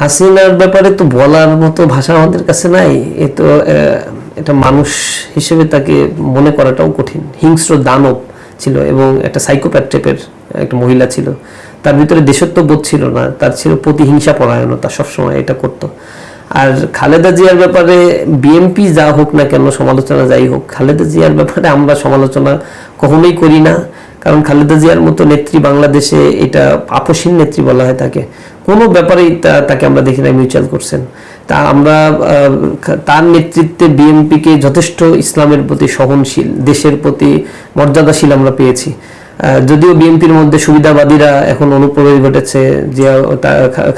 হাসিনার ব্যাপারে তো বলার মতো ভাষা আমাদের কাছে নাই। এ তো এটা মানুষ হিসেবে তাকে মনে করাটাও কঠিন। হিংস্র দানব ছিল এবং একটা সাইকোপ্যাথ টাইপের একটা মহিলা ছিল। তার ভিতরে দেশত্ববোধ ছিল না। তার ছিল প্রতিহিংসা পরায়ণতা সবসময় এটা করতো। আর খালেদা জিয়ার ব্যাপারে বিএনপি যা হোক না কেন, সমালোচনা যাই হোক, খালেদা জিয়ার ব্যাপারে আমরা সমালোচনা কখনোই করি না। কারণ খালেদা জিয়ার মতো নেত্রী বাংলাদেশে এটা আপসীন নেত্রী বলা হয় তাকে। কোনো ব্যাপারেই তাকে আমরা দেখি না মিউচুয়াল করছেন। তা আমরা তার নেতৃত্বে বিএনপিকে যথেষ্ট ইসলামের প্রতি সহনশীল, দেশের প্রতি মর্যাদাশীল আমরা পেয়েছি। যদিও বিএনপির মধ্যে সুবিধাবাদীরা এখন অনুপ্রবেশ ঘটেছে, জিয়া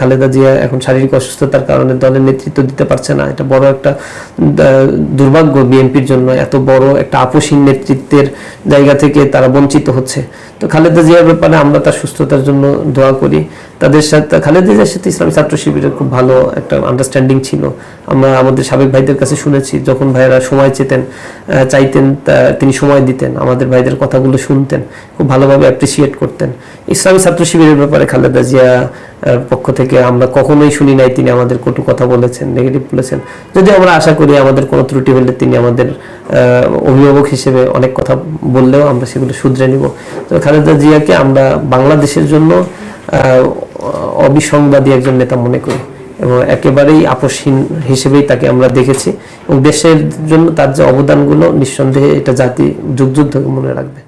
খালেদা জিয়া এখন শারীরিক অসুস্থতার কারণে দলের নেতৃত্ব দিতে পারছে না। এটা বড় একটা দুর্ভাগ্য বিএনপির জন্য, এত বড় একটা আপসীন নেতৃত্বের জায়গা থেকে তারা বঞ্চিত হচ্ছে। তো খালেদা জিয়ার ব্যাপারে আমরা তার সুস্থতার জন্য দোয়া করি। তাদের সাথে খালেদা জিয়ার সাথে ইসলামী ছাত্র শিবিরের খুব ভালো একটা আন্ডারস্ট্যান্ডিং ছিল। আমরা আমাদের সাবেক ভাইদের কাছে শুনেছি, যখন ভাইয়েরা সময় চেতেন চাইতেন তিনি সময় দিতেন, আমাদের ভাইদের কথাগুলো শুনতেন। খুব ভালোভাবে অ্যাপ্রিসিয়েট করতেন। ইসলামী ছাত্র শিবিরের ব্যাপারে খালেদা জিয়া পক্ষ থেকে আমরা কখনোই শুনি নাই তিনি আমাদের কটু কথা বলেছেন নেগেটিভ বলেছেন। যদি আমরা আশা করি আমাদের কোনো ত্রুটি হলে তিনি আমাদের অভিভাবক হিসেবে অনেক কথা বললেও আমরা সেগুলো শুধরে নিব। তো খালেদা জিয়াকে আমরা বাংলাদেশের জন্য অবিসংবাদী একজন নেতা মনে করি এবং একেবারেই আপসহীন হিসেবেই তাকে আমরা দেখেছি এবং দেশের জন্য তার যে অবদানগুলো নিঃসন্দেহে এটা জাতি যুগ যুগ ধরে মনে রাখবে।